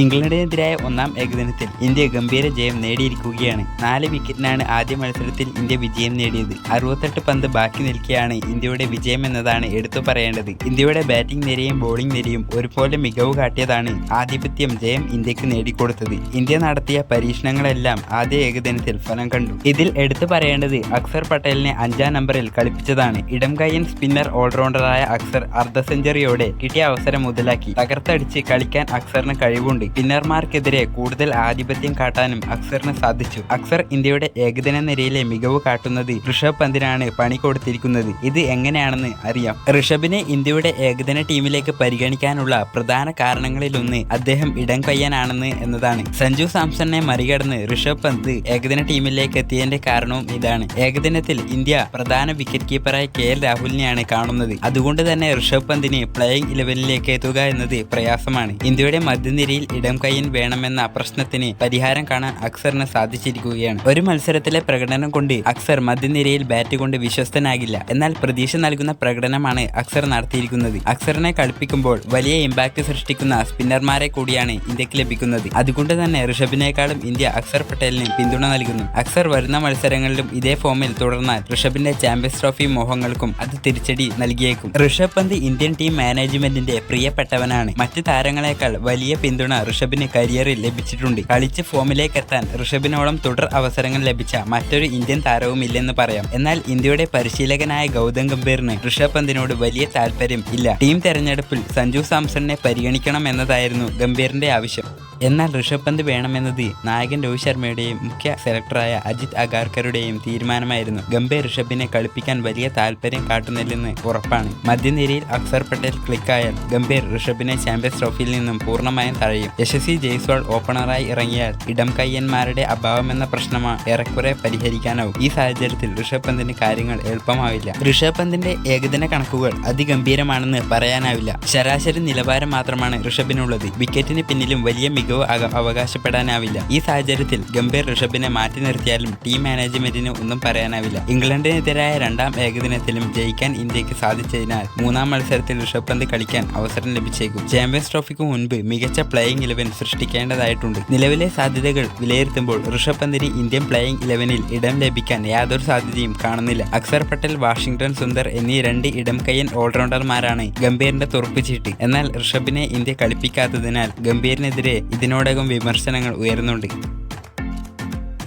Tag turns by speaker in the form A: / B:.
A: ഇംഗ്ലണ്ടിനെതിരായ ഒന്നാം ഏകദിനത്തിൽ ഇന്ത്യ ഗംഭീര ജയം നേടിയിരിക്കുകയാണ്. നാല് വിക്കറ്റിനാണ് ആദ്യ മത്സരത്തിൽ ഇന്ത്യ വിജയം നേടിയത്. അറുപത്തെട്ട് പന്ത് ബാക്കി നിൽക്കെയാണ് ഇന്ത്യയുടെ വിജയം എന്നതാണ് എടുത്തു പറയേണ്ടത്. ഇന്ത്യയുടെ ബാറ്റിംഗ് നിരയും ബോളിംഗ് നിരയും ഒരുപോലെ മികവ് കാട്ടിയതാണ് ആധിപത്യം ജയം ഇന്ത്യയ്ക്ക് നേടിക്കൊടുത്തത്. ഇന്ത്യ നടത്തിയ പരീക്ഷണങ്ങളെല്ലാം ആദ്യ ഏകദിനത്തിൽ ഫലം കണ്ടു. ഇതിൽ എടുത്തു പറയേണ്ടത് അക്സർ പട്ടേലിനെ അഞ്ചാം നമ്പറിൽ കളിപ്പിച്ചതാണ്. ഇടംകയ്യൻ സ്പിന്നർ ഓൾറൗണ്ടറായ അക്സർ അർദ്ധ സെഞ്ചുറിയോടെ കിട്ടിയ അവസരം മുതലാക്കി. തകർത്തടിച്ച് കളിക്കാൻ അക്സറിന് കഴിവുണ്ട്. സ്പിന്നർമാർക്കെതിരെ കൂടുതൽ ആധിപത്യം കാട്ടാനും അക്സറിന് സാധിച്ചു. അക്സർ ഇന്ത്യയുടെ ഏകദിന നിരയിലെ മികവ് കാട്ടുന്നത് ഋഷഭ് പന്തിനാണ് പണി കൊടുത്തിരിക്കുന്നത്. ഇത് എങ്ങനെയാണെന്ന് അറിയാം. ഋഷഭിനെ ഇന്ത്യയുടെ ഏകദിന ടീമിലേക്ക് പരിഗണിക്കാനുള്ള പ്രധാന കാരണങ്ങളിലൊന്ന് അദ്ദേഹം ഇടം കയ്യാനാണെന്ന് എന്നതാണ്. സഞ്ജു സാംസണിനെ മറികടന്ന് ഋഷഭ് പന്ത് ഏകദിന ടീമിലേക്ക് എത്തിയതിന്റെ കാരണവും ഇതാണ്. ഏകദിനത്തിൽ ഇന്ത്യ പ്രധാന വിക്കറ്റ് കീപ്പറായ കെ എൽ രാഹുലിനെയാണ് കാണുന്നത്. അതുകൊണ്ട് തന്നെ ഋഷഭ് പന്തിന് പ്ലേയിങ് ഇലവനിലേക്ക് എത്തുക എന്നത് പ്രയാസമാണ്. ഇന്ത്യയുടെ മധ്യനിരയിൽ ഇടം കൈയിൽ വേണമെന്ന പ്രശ്നത്തിന് പരിഹാരം കാണാൻ അക്സറിന് സാധിച്ചിരിക്കുകയാണ്. ഒരു മത്സരത്തിലെ പ്രകടനം കൊണ്ട് അക്സർ മധ്യനിരയിൽ ബാറ്റ് കൊണ്ട് വിശ്വസ്തനാകില്ല. എന്നാൽ പ്രതീക്ഷ നൽകുന്ന പ്രകടനമാണ് അക്സർ നടത്തിയിരിക്കുന്നത്. അക്സറിനെ കളിപ്പിക്കുമ്പോൾ വലിയ ഇമ്പാക്ട് സൃഷ്ടിക്കുന്ന സ്പിന്നർമാരെ കൂടിയാണ് ഇന്ത്യയ്ക്ക് ലഭിക്കുന്നത്. അതുകൊണ്ട് തന്നെ ഋഷഭിനേക്കാളും ഇന്ത്യ അക്സർ പട്ടേലിന് പിന്തുണ നൽകുന്നു. അക്സർ വരുന്ന മത്സരങ്ങളിലും ഇതേ ഫോമിൽ തുടർന്നാൽ ഋഷഭിന്റെ ചാമ്പ്യൻസ് ട്രോഫി മോഹങ്ങൾക്കും അത് തിരിച്ചടി നൽകിയേക്കും. ഋഷഭ് പന്ത് ഇന്ത്യൻ ടീം മാനേജ്മെന്റിന്റെ പ്രിയപ്പെട്ടവനാണ്. മറ്റ് താരങ്ങളെക്കാൾ വലിയ പിന്തുണ ഋഷഭിന് കരിയറിൽ ലഭിച്ചിട്ടുണ്ട്. കളിച്ച് ഫോമിലേക്ക് എത്താൻ ഋഷഭിനോളം തുടർ അവസരങ്ങൾ ലഭിച്ച മറ്റൊരു ഇന്ത്യൻ താരവുമില്ലെന്ന് പറയാം. എന്നാൽ ഇന്ത്യയുടെ പരിശീലകനായ ഗൗതം ഗംഭീറിന് ഋഷഭ് പന്തിനോട് വലിയ താല്പര്യം ഇല്ല. ടീം തെരഞ്ഞെടുപ്പിൽ സഞ്ജു സാംസണിനെ പരിഗണിക്കണം എന്നതായിരുന്നു ഗംഭീറിന്റെ ആവശ്യം. എന്നാൽ ഋഷഭ് പന്ത് വേണമെന്നത് നായകൻ രോഹിത് ശർമ്മയുടെയും മുഖ്യ സെലക്ടറായ അജിത് അഗാർക്കറുടെയും തീരുമാനമായിരുന്നു. ഗംഭീർ ഋഷഭിനെ കളിപ്പിക്കാൻ വലിയ താല്പര്യം കാട്ടുന്നില്ലെന്ന് ഉറപ്പാണ്. മധ്യനിരയിൽ അക്സർ പട്ടേൽ ക്ലിക്കായാൽ ഗംഭീർ ഋഷഭിനെ ചാമ്പ്യൻസ് ട്രോഫിയിൽ നിന്നും പൂർണമായും തഴയും യശസ്വി ജയ്സ്വാൾ ഓപ്പണറായി ഇറങ്ങിയാൽ ഇടം കയ്യന്മാരുടെ അഭാവമെന്ന പ്രശ്നമാണ് ഏറെക്കുറെ പരിഹരിക്കാനാവും. ഈ സാഹചര്യത്തിൽ ഋഷഭ് പന്തിന് കാര്യങ്ങൾ എളുപ്പമാവില്ല. ഋഷഭ് പന്തിന്റെ ഏകദിന കണക്കുകൾ അതിഗംഭീരമാണെന്ന് പറയാനാവില്ല. ശരാശരി നിലവാരം മാത്രമാണ് ഋഷഭിനുള്ളത് വിക്കറ്റിന് പിന്നിലും വലിയ മികവ് അക- അവകാശപ്പെടാനാവില്ല. ഈ സാഹചര്യത്തിൽ ഗംഭീർ ഋഷഭിനെ മാറ്റി നിർത്തിയാലും ടീം മാനേജ്മെന്റിന് ഒന്നും പറയാനാവില്ല. ഇംഗ്ലണ്ടിനെതിരായ രണ്ടാം ഏകദിനത്തിലും ജയിക്കാൻ ഇന്ത്യയ്ക്ക് സാധിച്ചതിനാൽ മൂന്നാം മത്സരത്തിൽ ഋഷഭ് പന്ത് കളിക്കാൻ അവസരം ലഭിച്ചേക്കും. ചാമ്പ്യൻസ് ട്രോഫിക്ക് മുൻപ് മികച്ച പ്ലേയിങ് ഇലവൻ സൃഷ്ടിക്കേണ്ടതായിട്ടുണ്ട്. നിലവിലെ സാധ്യതകൾ വിലയിരുത്തുമ്പോൾ ഋഷഭ് പന്തിന് ഇന്ത്യൻ പ്ലേയിങ് ഇലവനിൽ ഇടം ലഭിക്കാൻ യാതൊരു സാധ്യതയും കാണുന്നില്ല. അക്സർ പട്ടേൽ വാഷിംഗ്ടൺ സുന്ദർ എന്നീ രണ്ട് ഇടം കയ്യൻ ഓൾറൗണ്ടർമാരാണ് ഗംഭീറിന്റെ തുറപ്പ് ചീട്ട്. എന്നാൽ ഋഷഭിനെ ഇന്ത്യ കളിപ്പിക്കാത്തതിനാൽ ഗംഭീറിനെതിരെ ഇതിനോടകം വിമർശനങ്ങൾ ഉയരുന്നുണ്ട്